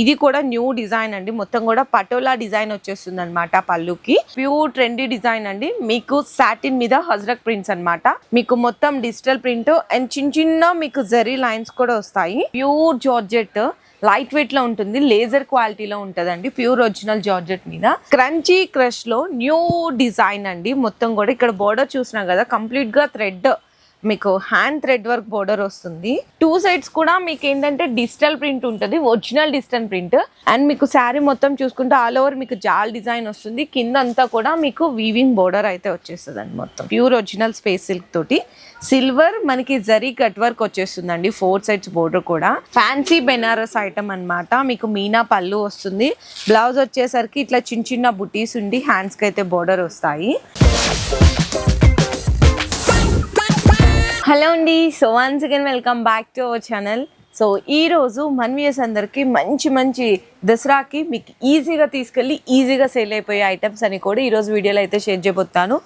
ఇది కూడా new design అండి. మొత్తం కూడా పటోలా డిజైన్ వచ్చేస్తుంది అనమాట పళ్ళుకి. ప్యూర్ ట్రెండీ డిజైన్ అండి. మీకు సాటిన్ మీద హజ్రక్ ప్రింట్స్ అన్నమాట. మీకు మొత్తం డిజిటల్ ప్రింట్ అండ్ చిన్న చిన్న మీకు జరీ లైన్స్ కూడా వస్తాయి. ప్యూర్ జార్జెట్ లైట్ వెయిట్లో ఉంటుంది లేజర్ క్వాలిటీలో ఉంటుందండి. ప్యూర్ ఒరిజినల్ జార్జెట్ మీద. క్రంచీ క్రష్లో న్యూ డిజైన్ అండి. మొత్తం కూడా ఇక్కడ బోర్డర్ చూసినా కదా కంప్లీట్గా థ్రెడ్ మీకు హ్యాండ్ థ్రెడ్ వర్క్ బోర్డర్ వస్తుంది. టూ సైడ్స్ కూడా మీకు ఏంటంటే డిజిటల్ ప్రింట్ ఉంటుంది ఒరిజినల్ డిజిటల్ ప్రింట్ అండ్ మీకు శారీ మొత్తం చూసుకుంటే ఆల్ ఓవర్ మీకు జాల్ డిజైన్ వస్తుంది. కింద అంతా కూడా మీకు వీవింగ్ బోర్డర్ అయితే వచ్చేస్తుంది అండి మొత్తం. ప్యూర్ ఒరిజినల్ స్పేస్ సిల్క్ తోటి. సిల్వర్ మనకి జరీ కట్ వర్క్ వచ్చేస్తుందండి ఫోర్ సైడ్స్ బోర్డర్ కూడా. ఫ్యాన్సీ బెనారస్ ఐటమ్ అన్నమాట. మీకు మీనా పళ్ళు వస్తుంది. బ్లౌజ్ వచ్చేసరికి ఇట్లా చిన్న చిన్న బుటీస్ ఉండి హ్యాండ్స్కి అయితే బోర్డర్ వస్తాయి. హలో అండి. So once again welcome back to our channel so ఈ రోజు మన్వియస్ అందరికీ మంచి మంచి దసరాకి మీకు ఈజీగా తీసుకెళ్ళి ఈజీగా సేల్ అయిపోయే ఐటమ్స్ అని కూడా ఈరోజు వీడియోలో అయితే షేర్ చేయబోతాను.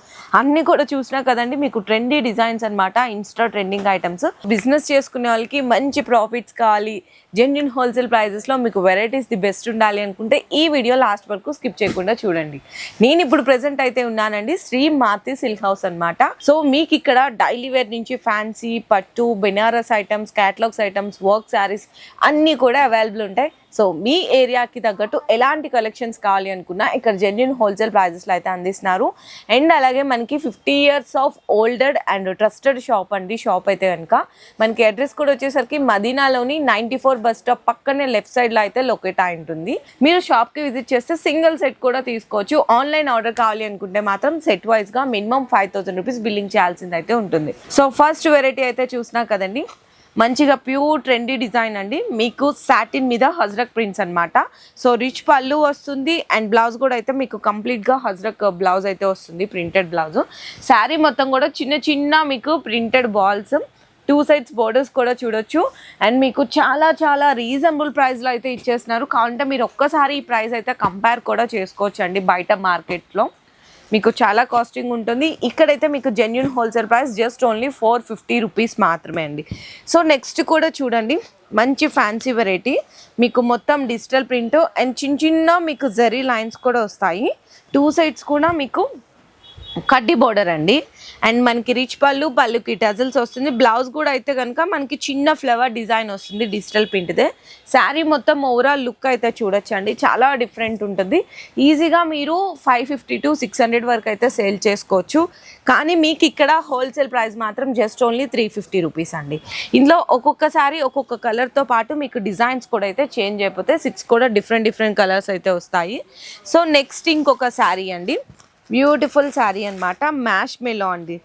అన్నీ కూడా చూసినా కదండి మీకు ట్రెండీ డిజైన్స్ అనమాట ఇన్స్టా ట్రెండింగ్ ఐటమ్స్ బిజినెస్ చేసుకునే వాళ్ళకి మంచి ప్రాఫిట్స్ కావాలి. జెన్యున్ హోల్సేల్ ప్రైజెస్లో మీకు వెరైటీస్ ది బెస్ట్ ఉండాలి అనుకుంటే ఈ వీడియో లాస్ట్ వరకు స్కిప్ చేయకుండా చూడండి. నేను ఇప్పుడు ప్రెసెంట్ అయితే ఉన్నానండి శ్రీ మాతి సిల్క్ హౌస్ అనమాట సో మీకు ఇక్కడ డైలీ వేర్ నుంచి ఫ్యాన్సీ పట్టు Banaras items catalogues items work saris అన్నీ కూడా అవైలబుల్ ఉంటాయి. సో మీ ఏరియాకి తగ్గట్టు ఎలాంటి కలెక్షన్స్ కావాలి అనుకున్నా ఇక్కడ జెన్యున్ హోల్సేల్ ప్రైజెస్లో అయితే అందిస్తున్నారు. అండ్ అలాగే మనకి fifty years of olded and trusted shop అండి. షాప్ అయితే కనుక మనకి అడ్రస్ కూడా వచ్చేసరికి మదీనాలోని నైంటీ ఫోర్ బస్ స్టాప్ పక్కనే లెఫ్ట్ సైడ్లో అయితే లొకేట్ అయి ఉంటుంది. మీరు షాప్కి విజిట్ చేస్తే సింగిల్ సెట్ కూడా తీసుకోవచ్చు. ఆన్లైన్ ఆర్డర్ కావాలి అనుకుంటే మాత్రం సెట్ వైజ్గా minimum five thousand rupees billing చేయాల్సింది అయితే ఉంటుంది. సో ఫస్ట్ వెరైటీ అయితే చూసినా కదండి. మంచిగా ప్యూర్ ట్రెండీ డిజైన్ అండి. మీకు సాటిన్ మీద హజ్రక్ ప్రింట్స్ అన్నమాట. సో రిచ్ పళ్ళు వస్తుంది అండ్ బ్లౌజ్ కూడా అయితే మీకు కంప్లీట్గా హజ్రక్ బ్లౌజ్ అయితే వస్తుంది ప్రింటెడ్ బ్లౌజ్. శారీ మొత్తం కూడా చిన్న చిన్న మీకు printed balls. Two sides borders కూడా చూడొచ్చు. అండ్ మీకు చాలా చాలా రీజనబుల్ ప్రైస్లో అయితే ఇచ్చేస్తున్నారు. కావాలంటే మీరు ఒక్కసారి ఈ ప్రైస్ అయితే కంపేర్ కూడా చేసుకోవచ్చు అండి బయట మార్కెట్లో. మీకు చాలా కాస్టింగ్ ఉంటుంది. ఇక్కడైతే మీకు genuine wholesale price just only four fifty rupees మాత్రమే అండి. సో నెక్స్ట్ కూడా చూడండి. మంచి ఫ్యాన్సీ వెరైటీ మీకు మొత్తం డిజిటల్ ప్రింట్ అండ్ చిన్న చిన్న మీకు జరీ లైన్స్ కూడా వస్తాయి. టూ సైడ్స్ కూడా మీకు కడ్డీ బోర్డర్ అండి. అండ్ మనకి రిచ్ పళ్ళు పళ్ళుకి టజల్స్ వస్తుంది. బ్లౌజ్ కూడా అయితే కనుక మనకి చిన్న ఫ్లవర్ డిజైన్ వస్తుంది డిజిటల్ ప్రింట్దే శారీ మొత్తం ఓవరాల్ లుక్ అయితే చూడొచ్చండి. చాలా డిఫరెంట్ ఉంటుంది. ఈజీగా మీరు five fifty to six hundred వరకు అయితే సేల్ చేసుకోవచ్చు. కానీ మీకు ఇక్కడ హోల్సేల్ ప్రైస్ మాత్రం just only three fifty rupees అండి. ఇందులో ఒక్కొక్క శారీ ఒక్కొక్క కలర్తో పాటు మీకు డిజైన్స్ కూడా అయితే చేంజ్ అయిపోతే సిక్స్ కూడా డిఫరెంట్ డిఫరెంట్ కలర్స్ అయితే వస్తాయి. సో నెక్స్ట్ ఇంకొక శారీ అండి. బ్యూటిఫుల్ శారీ అన్నమాట మ్యాష్ మెలో అండి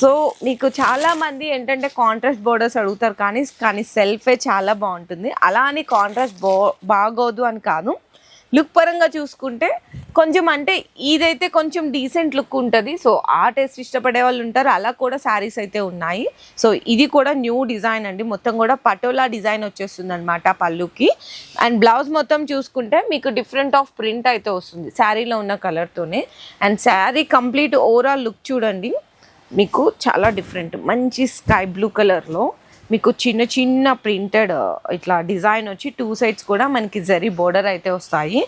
సో మీకు చాలా మంది ఏంటంటే కాంట్రాస్ట్ బోర్డర్స్ అడుగుతారు కానీ కానీ సెల్ఫే చాలా బాగుంటుంది. అలా అని కాంట్రాస్ట్ బో బాగోదు అని కాదు. లుక్ పరంగా చూసుకుంటే కొంచెం అంటే ఇదైతే కొంచెం డీసెంట్ లుక్ ఉంటుంది. సో ఆ టేస్ట్ ఇష్టపడే వాళ్ళు ఉంటారు. అలా కూడా శారీస్ అయితే ఉన్నాయి. సో ఇది కూడా న్యూ డిజైన్ అండి. మొత్తం కూడా పటోలా డిజైన్ వచ్చేస్తుంది అనమాట పళ్ళుకి. అండ్ బ్లౌజ్ మొత్తం చూసుకుంటే మీకు డిఫరెంట్ ఆఫ్ ప్రింట్ అయితే వస్తుంది. శారీలో ఉన్న కలర్తోనే and sari complete overall look చూడండి. మీకు చాలా డిఫరెంట్ మంచి స్కై బ్లూ కలర్లో మీకు చిన్న చిన్న ప్రింటెడ్ ఇట్లా డిజైన్ వచ్చి టూ సైడ్స్ కూడా మనకి జరీ బోర్డర్ అయితే వస్తాయి.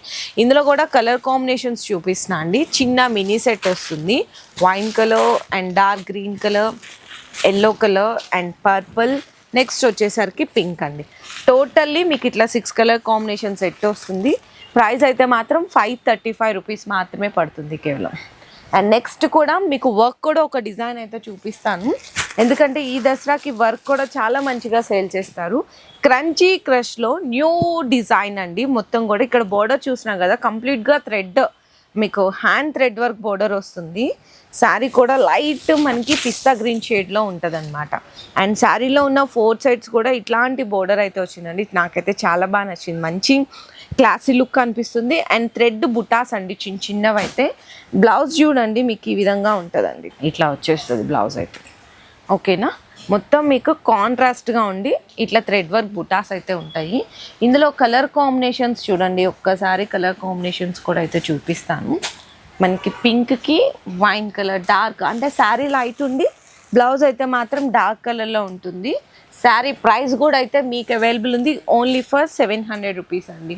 ఇందులో కూడా కలర్ కాంబినేషన్స్ చూపిస్తున్నా అండి. చిన్న మినీ సెట్ వస్తుంది. Wine colour and dark green colour yellow colour and purple. Next వచ్చేసరికి పింక్ అండి. టోటల్లీ మీకు ఇట్లా సిక్స్ కలర్ కాంబినేషన్ సెట్ వస్తుంది. ప్రైస్ అయితే మాత్రం ఫైవ్ థర్టీ ఫైవ్ రూపీస్ మాత్రమే పడుతుంది కేవలం. అండ్ నెక్స్ట్ కూడా మీకు వర్క్ కూడా ఒక డిజైన్ అయితే చూపిస్తాను. ఎందుకంటే ఈ దసరాకి వర్క్ కూడా చాలా మంచిగా సేల్ చేస్తారు. క్రంచీ క్రష్లో న్యూ డిజైన్ అండి. మొత్తం కూడా ఇక్కడ బోర్డర్ చూసినాం కదా కంప్లీట్గా థ్రెడ్ మీకు హ్యాండ్ థ్రెడ్ వర్క్ బోర్డర్ వస్తుంది. శారీ కూడా లైట్ మనకి పిస్తా గ్రీన్ షేడ్లో ఉంటుంది అనమాట అండ్ శారీలో ఉన్న ఫోర్ సైడ్స్ కూడా ఇట్లాంటి బోర్డర్ అయితే వచ్చిందండి. నాకైతే చాలా బాగా నచ్చింది. మంచి క్లాసీ లుక్ అనిపిస్తుంది. అండ్ థ్రెడ్ బుటాస్ అండి చిన్న చిన్నవి అయితే బ్లౌజ్ చూడండి మీకు ఈ విధంగా ఉంటుందండి. ఇట్లా వచ్చేస్తుంది బ్లౌజ్ అయితే. ఓకేనా? మొత్తం మీకు కాంట్రాస్ట్గా ఉండి ఇట్లా థ్రెడ్ వర్క్ బుటాస్ అయితే ఉంటాయి. ఇందులో కలర్ కాంబినేషన్స్ చూడండి. ఒక్కసారి కలర్ కాంబినేషన్స్ కూడా అయితే చూపిస్తాను. మనకి పింక్కి వైన్ కలర్ డార్క్ అంటే శారీ లైట్ ఉండి బ్లౌజ్ అయితే మాత్రం డార్క్ కలర్లో ఉంటుంది. శారీ ప్రైస్ కూడా అయితే మీకు అవైలబుల్ ఉంది. Only for seven hundred rupees అండి.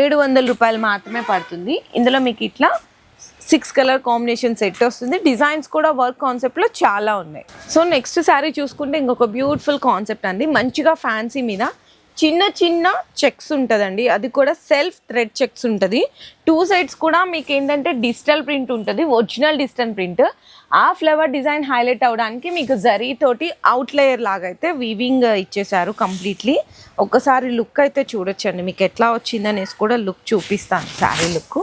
ఏడు వందల రూపాయలు మాత్రమే పడుతుంది. ఇందులో మీకు ఇట్లా సిక్స్ కలర్ కాంబినేషన్ సెట్ వస్తుంది. డిజైన్స్ కూడా వర్క్ కాన్సెప్ట్లో చాలా ఉన్నాయి. సో నెక్స్ట్ శారీ చూసుకుంటే ఇంకొక బ్యూటిఫుల్ కాన్సెప్ట్ అండి. మంచిగా ఫ్యాన్సీ మీద చిన్న చిన్న చెక్స్ ఉంటుందండి. అది కూడా సెల్ఫ్ థ్రెడ్ చెక్స్ ఉంటుంది. టూ సైడ్స్ కూడా మీకు ఏంటంటే డిజిటల్ ప్రింట్ ఉంటుంది. Original digital print. ఆ ఫ్లవర్ డిజైన్ హైలైట్ అవడానికి మీకు జరీ తోటి అవుట్లేయర్ లాగా అయితే వీవింగ్ ఇచ్చేసారు కంప్లీట్లీ. ఒక్కసారి లుక్ అయితే చూడొచ్చండి. మీకు ఎట్లా వచ్చిందనేసి కూడా లుక్ చూపిస్తాను శారీ లుక్.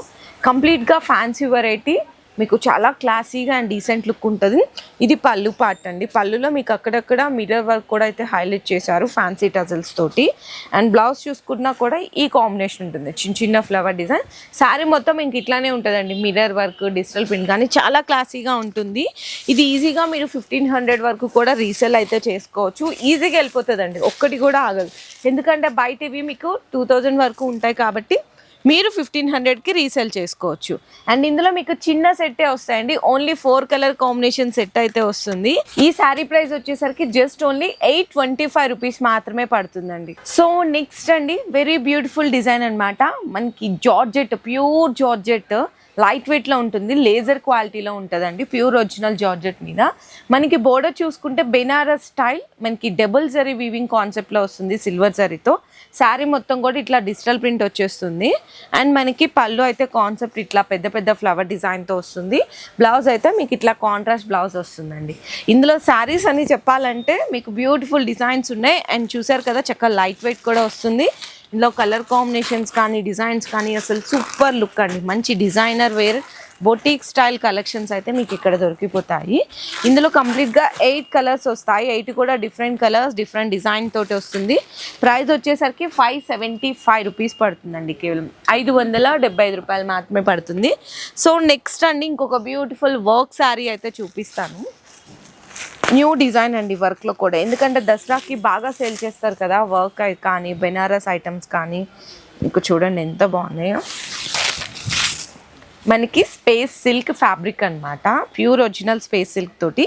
కంప్లీట్గా ఫ్యాన్సీ వెరైటీ మీకు చాలా క్లాసీగా అండ్ డీసెంట్ లుక్ ఉంటుంది. ఇది పళ్ళు పార్ట్ అండి. పళ్ళులో మీకు అక్కడక్కడ మిర్రర్ వర్క్ కూడా అయితే హైలైట్ చేశారు ఫ్యాన్సీ టజల్స్ తోటి. అండ్ బ్లౌజ్ చూసుకున్నా కూడా ఈ కాంబినేషన్ ఉంటుంది. చిన్న చిన్న ఫ్లవర్ డిజైన్. శారీ మొత్తం ఇంక ఇట్లానే ఉంటుందండి. మిర్రర్ వర్క్ డిజిటల్ ప్రింట్ కానీ చాలా క్లాసీగా ఉంటుంది. ఇది ఈజీగా మీరు ఫిఫ్టీన్ హండ్రెడ్ వరకు కూడా రీసేల్ అయితే చేసుకోవచ్చు. ఈజీగా వెళ్ళిపోతుందండి. ఒక్కటి కూడా ఆగదు. ఎందుకంటే బయట ఇవి మీకు టూ థౌజండ్ వరకు ఉంటాయి కాబట్టి మీరు ఫిఫ్టీన్ హండ్రెడ్కి రీసేల్ చేసుకోవచ్చు. అండ్ ఇందులో మీకు చిన్న సెట్టే వస్తాయండి. Only four colour combination set అయితే వస్తుంది. ఈ శారీ ప్రైస్ వచ్చేసరికి just only eight twenty five rupees మాత్రమే పడుతుందండి. సో నెక్స్ట్ అండి వెరీ బ్యూటిఫుల్ డిజైన్ అన్నమాట. మనకి జార్జెట్ ప్యూర్ జార్జెట్. లైట్ వెయిట్లో ఉంటుంది లేజర్ క్వాలిటీలో ఉంటుందండి ప్యూర్ ఒరిజినల్ జార్జెట్ మీద. మనకి బోర్డర్ చూసుకుంటే బెనారస్ స్టైల్ మనకి డబుల్ జరీ వీవింగ్ కాన్సెప్ట్లో వస్తుంది సిల్వర్ జరీతో. శారీ మొత్తం కూడా ఇట్లా డిజిటల్ ప్రింట్ వచ్చేస్తుంది. అండ్ మనకి పళ్ళు అయితే కాన్సెప్ట్ ఇట్లా పెద్ద పెద్ద ఫ్లవర్ డిజైన్తో వస్తుంది. బ్లౌజ్ అయితే మీకు ఇట్లా కాంట్రాస్ట్ బ్లౌజ్ వస్తుందండి. ఇందులో శారీస్ అని చెప్పాలంటే మీకు బ్యూటిఫుల్ డిజైన్స్ ఉన్నాయి. అండ్ చూసారు కదా చక్కగా లైట్ వెయిట్ కూడా వస్తుంది. ఇందులో కలర్ కాంబినేషన్స్ కానీ డిజైన్స్ కానీ అసలు సూపర్ లుక్ అండి. మంచి designer wear boutique style collections అయితే మీకు ఇక్కడ దొరికిపోతాయి. ఇందులో కంప్లీట్గా ఎయిట్ కలర్స్ వస్తాయి. ఎయిట్ కూడా డిఫరెంట్ కలర్స్ డిఫరెంట్ డిజైన్ తోటి వస్తుంది. ప్రైస్ వచ్చేసరికి ఫైవ్ సెవెంటీ ఫైవ్ రూపీస్ పడుతుందండి. కేవలం ఐదు వందల డెబ్బై ఐదు రూపాయలు మాత్రమే పడుతుంది. సో నెక్స్ట్ అండి ఇంకొక బ్యూటిఫుల్ వర్క్ శారీ అయితే చూపిస్తాను. న్యూ డిజైన్ అండి వర్క్లో కూడా. ఎందుకంటే దసరాకి బాగా సేల్ చేస్తారు కదా వర్క్ కానీ బెనారస్ ఐటమ్స్ కానీ. మీకు చూడండి ఎంత బాగున్నాయో. మనకి స్పేస్ సిల్క్ ఫ్యాబ్రిక్ అన్నమాట. ప్యూర్ ఒరిజినల్ స్పేస్ సిల్క్ తోటి.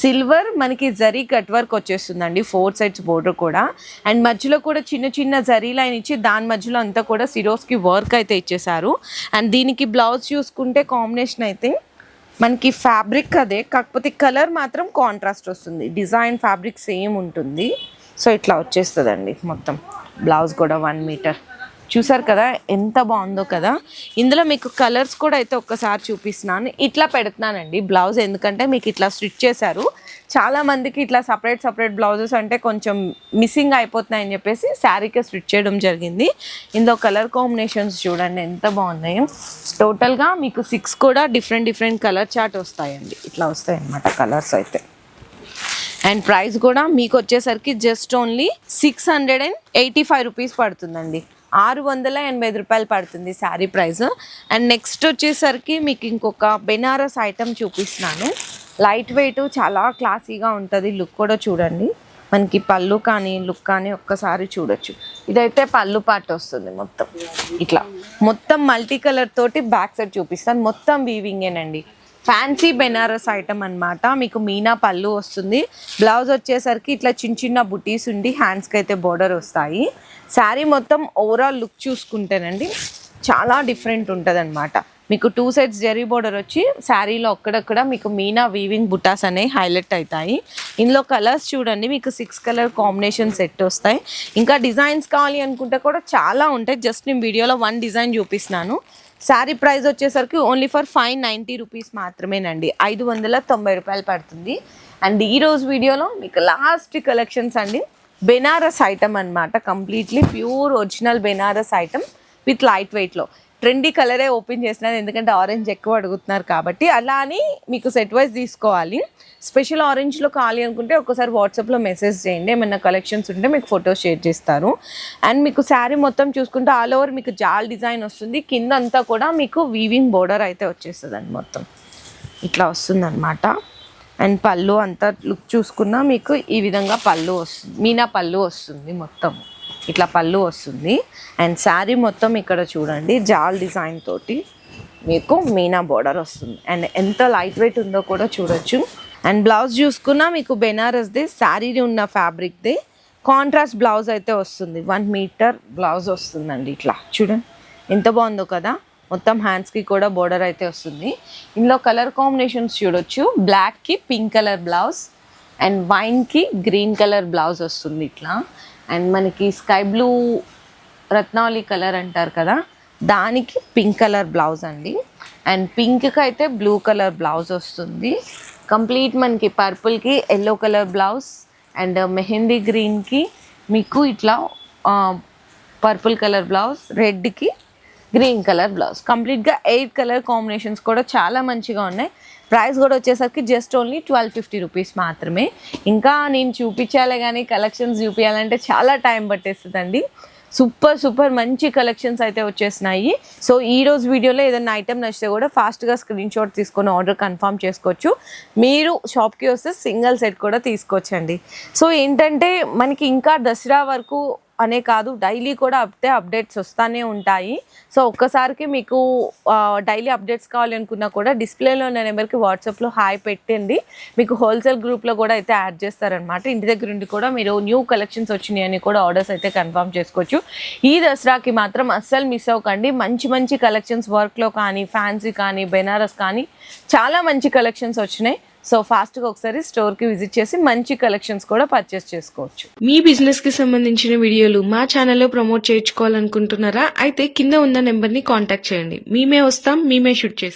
సిల్వర్ మనకి జరీ కట్ వర్క్ వచ్చేస్తుందండి ఫోర్ సైడ్స్ బోర్డర్ కూడా. అండ్ మధ్యలో కూడా చిన్న చిన్న జరీ లైన్ ఇచ్చి దాని మధ్యలో అంతా కూడా సిరోస్కి వర్క్ అయితే ఇచ్చేసారు అండ్ దీనికి బ్లౌజ్ చూసుకుంటే కాంబినేషన్ అయితే మనకి ఫ్యాబ్రిక్ అదే కాకపోతే కలర్ మాత్రం కాంట్రాస్ట్ వస్తుంది. డిజైన్ ఫ్యాబ్రిక్ సేమ్ ఉంటుంది. సో ఇట్లా వచ్చేస్తుందండి మొత్తం. బ్లౌజ్ కూడా వన్ మీటర్ చూసారు కదా ఎంత బాగుందో కదా. ఇందులో మీకు కలర్స్ కూడా అయితే ఒక్కసారి చూపిస్తున్నాను. ఇట్లా పెడుతున్నానండి బ్లౌజ్ ఎందుకంటే మీకు ఇట్లా స్టిచ్ చేశారు. చాలా మందికి ఇట్లా సపరేట్ సపరేట్ బ్లౌజెస్ అంటే కొంచెం మిస్సింగ్ అయిపోతున్నాయని చెప్పేసి శారీకే స్టిచ్ చేయడం జరిగింది. ఇందులో కలర్ కాంబినేషన్స్ చూడండి ఎంత బాగున్నాయి. టోటల్గా మీకు సిక్స్ కూడా డిఫరెంట్ డిఫరెంట్ కలర్ చార్ట్ వస్తాయండి. ఇట్లా వస్తాయి అన్నమాట కలర్స్ అయితే. అండ్ ప్రైస్ కూడా మీకు వచ్చేసరికి just only six hundred and eighty five rupees పడుతుందండి. ఆరు వందల ఎనభై ఐదు రూపాయలు పడుతుంది శారీ ప్రైస్. అండ్ నెక్స్ట్ వచ్చేసరికి మీకు ఇంకొక బెనారస్ ఐటమ్ చూపిస్తున్నాను. లైట్ వెయిట్ చాలా క్లాసీగా ఉంటుంది. లుక్ కూడా చూడండి. మనకి పళ్ళు కానీ లుక్ కానీ ఒక్కసారి చూడొచ్చు. ఇదైతే పళ్ళు పాట వస్తుంది మొత్తం. ఇట్లా. మొత్తం మల్టీ కలర్ తోటి బ్యాక్ సైడ్ చూపిస్తాను. మొత్తం వీవింగేనండి ఫ్యాన్సీ బెనారస్ ఐటమ్ అనమాట మీకు మీనా పళ్ళు వస్తుంది. బ్లౌజ్ వచ్చేసరికి ఇట్లా చిన్న చిన్న బుటీస్ ఉండి హ్యాండ్స్కి అయితే బోర్డర్ వస్తాయి. శారీ మొత్తం ఓవరాల్ లుక్ చూసుకుంటేనండి చాలా డిఫరెంట్ ఉంటుంది మీకు టూ సైడ్స్ జెరీ బోర్డర్ వచ్చి శారీలో అక్కడక్కడ మీకు మీనా వీవింగ్ బుటాస్ అనేవి హైలైట్ అవుతాయి ఇందులో కలర్స్ చూడండి. మీకు సిక్స్ కలర్ కాంబినేషన్ సెట్ వస్తాయి. ఇంకా డిజైన్స్ కావాలి అనుకుంటే కూడా చాలా ఉంటాయి. జస్ట్ నేను వీడియోలో వన్ డిజైన్ చూపిస్తున్నాను. శారీ ప్రైస్ వచ్చేసరికి only for five ninety rupees మాత్రమేనండి. ఐదు వందల తొంభై రూపాయలు పడుతుంది. అండ్ ఈరోజు వీడియోలో మీకు లాస్ట్ కలెక్షన్స్ అండి. బెనారస్ ఐటమ్ అన్నమాట. Completely pure original Banaras item with light వెయిట్లో ట్రెండీ కలరే ఓపెన్ చేసినాను ఎందుకంటే ఆరెంజ్ ఎక్కువ అడుగుతున్నారు కాబట్టి అలా అని మీకు సెట్ వైజ్ తీసుకోవాలి. స్పెషల్ ఆరెంజ్లో కావాలి అనుకుంటే ఒకసారి వాట్సాప్లో మెసేజ్ చేయండి. ఏమైనా కలెక్షన్స్ ఉంటే మీకు ఫోటోస్ షేర్ చేస్తారు. అండ్ మీకు శారీ మొత్తం చూసుకుంటే ఆల్ ఓవర్ మీకు జాల్ డిజైన్ వస్తుంది. కింద అంతా కూడా మీకు వీవింగ్ బోర్డర్ అయితే వచ్చేస్తుంది మొత్తం. ఇట్లా వస్తుందన్నమాట. అండ్ పళ్ళు అంతా లుక్ చూసుకున్నా మీకు ఈ విధంగా పళ్ళు వస్తుంది. మీనా పళ్ళు వస్తుంది మొత్తం ఇట్లా పళ్ళు వస్తుంది. అండ్ శారీ మొత్తం ఇక్కడ చూడండి జాల్ డిజైన్ తోటి మీకు మీనా బోర్డర్ వస్తుంది. అండ్ ఎంత లైట్ వెయిట్ ఉందో కూడా చూడొచ్చు. అండ్ బ్లౌజ్ చూసుకున్నా మీకు బెనారస్ది శారీ ఉన్న ఫ్యాబ్రిక్ది కాంట్రాస్ట్ బ్లౌజ్ అయితే వస్తుంది. వన్ మీటర్ బ్లౌజ్ వస్తుందండి ఇట్లా. చూడండి ఎంత బాగుందో కదా. మొత్తం హ్యాండ్స్కి కూడా బోర్డర్ అయితే వస్తుంది. ఇందులో కలర్ కాంబినేషన్స్ చూడొచ్చు. బ్లాక్కి పింక్ కలర్ బ్లౌజ్ అండ్ వైన్కి గ్రీన్ కలర్ బ్లౌజ్ వస్తుంది ఇట్లా. అండ్ మనకి స్కై బ్లూ రత్నావళి కలర్ అంటారు కదా దానికి పింక్ కలర్ బ్లౌజ్ అండి. అండ్ పింక్కి అయితే బ్లూ కలర్ బ్లౌజ్ వస్తుంది. కంప్లీట్ మనకి పర్పుల్కి yellow colour blouse and mehndi గ్రీన్కి మీకు ఇట్లా పర్పుల్ కలర్ బ్లౌజ్ రెడ్కి గ్రీన్ కలర్ బ్లౌజ్. కంప్లీట్గా ఎయిట్ కలర్ కాంబినేషన్స్ కూడా చాలా మంచిగా ఉన్నాయి. ప్రైస్ కూడా వచ్చేసరికి just only twelve fifty rupees మాత్రమే. ఇంకా నేను చూపించాలే కానీ కలెక్షన్స్ చూపించాలంటే చాలా టైం పట్టేస్తుందండి. సూపర్ సూపర్ మంచి కలెక్షన్స్ అయితే వచ్చేసినాయి. సో ఈ రోజు వీడియోలో ఏదైనా ఐటెం నచ్చితే కూడా ఫాస్ట్గా స్క్రీన్ షాట్ తీసుకొని ఆర్డర్ కన్ఫర్మ్ చేసుకోవచ్చు. మీరు షాప్కి వస్తే సింగిల్ సెట్ కూడా తీసుకోవచ్చండి. సో ఏంటంటే మనకి ఇంకా దసరా వరకు అనే కాదు డైలీ కూడా అప్తే అప్డేట్స్ వస్తూనే ఉంటాయి. సో ఒక్కసారికి మీకు డైలీ అప్డేట్స్ కావాలి అనుకున్నా కూడా డిస్ప్లేలో ఉన్న నెంబర్కి వాట్సాప్లో హాయ్ పెట్టండి. మీకు హోల్సేల్ గ్రూప్లో కూడా అయితే యాడ్ చేస్తారనమాట ఇంటి దగ్గర ఉండి కూడా మీరు న్యూ కలెక్షన్స్ వచ్చినాయని కూడా ఆర్డర్స్ అయితే కన్ఫర్మ్ చేసుకోవచ్చు. ఈ దసరాకి మాత్రం అస్సలు మిస్ అవ్వకండి. మంచి మంచి కలెక్షన్స్ వర్క్లో కానీ ఫ్యాన్సీ కానీ బెనారస్ కానీ చాలా మంచి కలెక్షన్స్ వచ్చినాయి. సో ఫాస్ట్గా ఒకసారి స్టోర్కి విజిట్ చేసి మంచి కలెక్షన్స్ కూడా పర్చేస్ చేసుకోవచ్చు. మీ బిజినెస్కి సంబంధించిన వీడియోలు మా ఛానల్లో ప్రమోట్ చేయించుకోవాలనుకుంటున్నారా? అయితే కింద ఉన్న నెంబర్ని కాంటాక్ట్ చేయండి. మేమే వస్తాం మేమే షూట్ చేస్తాం.